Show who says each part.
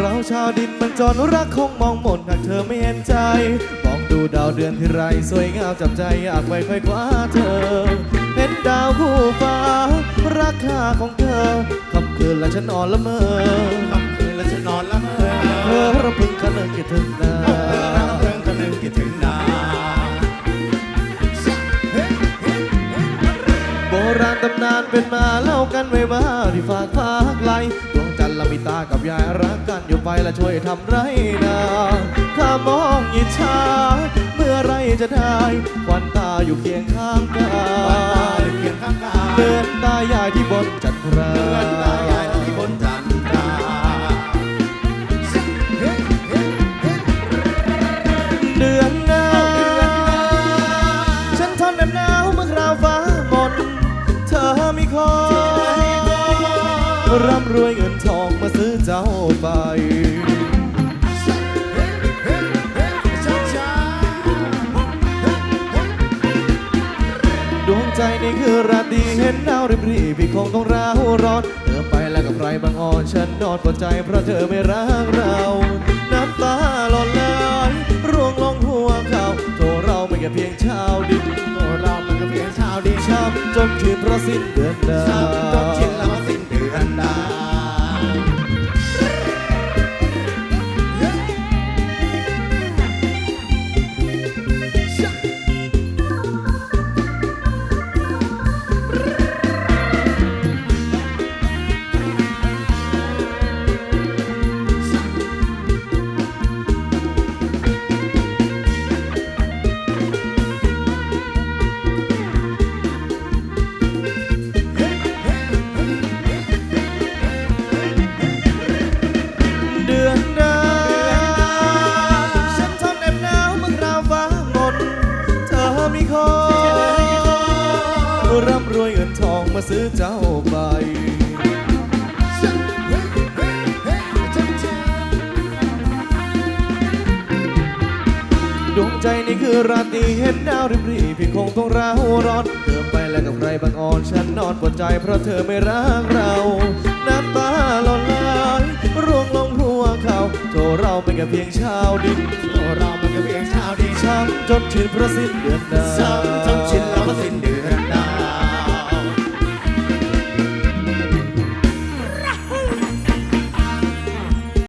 Speaker 1: เราชาวดินมันจนรักคงมองหมดหากเธอไม่เห็นใจ มองดูดาวเดือนที่ไรสวยงามจับใจอยากไปค่อยคว้าเธอเห็นดาวคู่ฟ้า ราคาของเธอคำคืนและฉันอ่อ
Speaker 2: นละเมอ
Speaker 1: คะนึงคิดถึงนา
Speaker 2: รักเรื่องคนหนึ่งคิดถึงนา
Speaker 1: โบราณตำนานเป็นมาเล่ากันไว้ว่าที่ฝากฟ้าไกลดวงจันทร์ละมีตากับยายรักกันอยู่ไปและช่วยทำไรนาถ้ามองยิจฉาเมื่อไรจะได้ควันตาอยู่เคียงข้างกา
Speaker 2: วันตาอยู่เคียงข้างกาย
Speaker 1: เดินตายาย ร่ำรวยเงินทองมาซื้อเจ้าไปดวงใจนี่คือราตรีเห็นดาวริบรีพี่คงต้องร้าวร้อนเธอไปแล้วกับใครบางอ่อนฉันนอนปวดใจเพราะเธอไม่รักเรา น้ำตาหล่นไหลร่วงลงหัวเขาโทเราไม่แค่เพียงชาวดิน
Speaker 2: โอ้เราไมันก็เพียงชาวดิน
Speaker 1: ช้ำจนชื่นเพระสิ้นเดือนดา
Speaker 2: ช้ำจนชินแล้วสิ้นเดือนดา
Speaker 1: มีคอร่ำรวยเงินทองมาซื้อเจ้าไปดวงใจนี่คือราตรีเห็นดาวริบรีพี่คงต้องร้าวร้อนเธอไปแล้วกับใครบางอ่อนฉันนอนปวดใจเพราะเธอไม่รักเรา น้ำตาหล่นไหลร่วงลงหัวเขาโทเราเป็นแค่เพียงชาวดิน
Speaker 2: โอ้เรามันก็เพียงชาว
Speaker 1: จนชินเพราะสิ้นเดือนดา
Speaker 2: ช้ำจนชินแล้วว่า